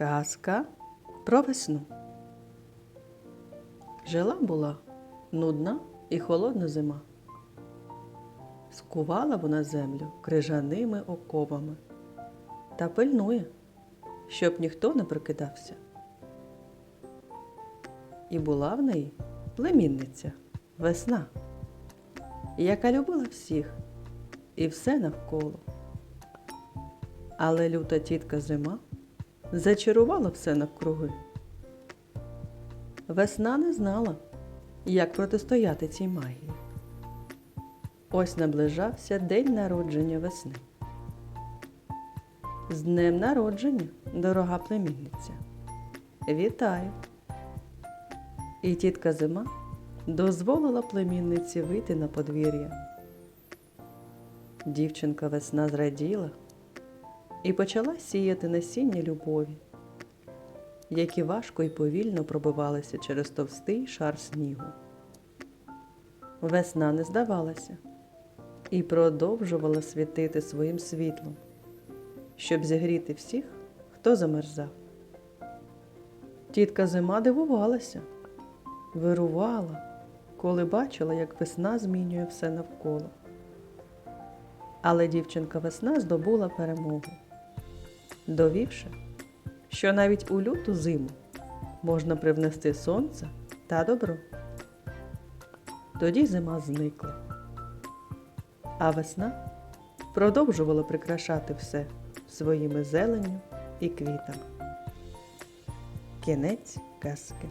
Казка про весну. Жила була нудна і холодна зима. Скувала вона землю крижаними оковами та пильнує, щоб ніхто не прикидався. І була в неї племінниця весна, яка любила всіх і все навколо. Але люта тітка зима зачарувала все навкруги. Весна не знала, як протистояти цій магії. Ось наближався день народження весни. З днем народження, дорога племінниця. Вітаю! І тітка зима дозволила племінниці вийти на подвір'я. Дівчинка весна зраділа і почала сіяти насіння любові, які важко й повільно пробивалися через товстий шар снігу. Весна не здавалася і продовжувала світити своїм світлом, щоб зігріти всіх, хто замерзав. Тітка зима дивувалася, вирувала, коли бачила, як весна змінює все навколо. Але дівчинка весна здобула перемогу, довівши, що навіть у люту зиму можна привнести сонце та добро. Тоді зима зникла, а весна продовжувала прикрашати все своїми зеленню і квітами. Кінець казки.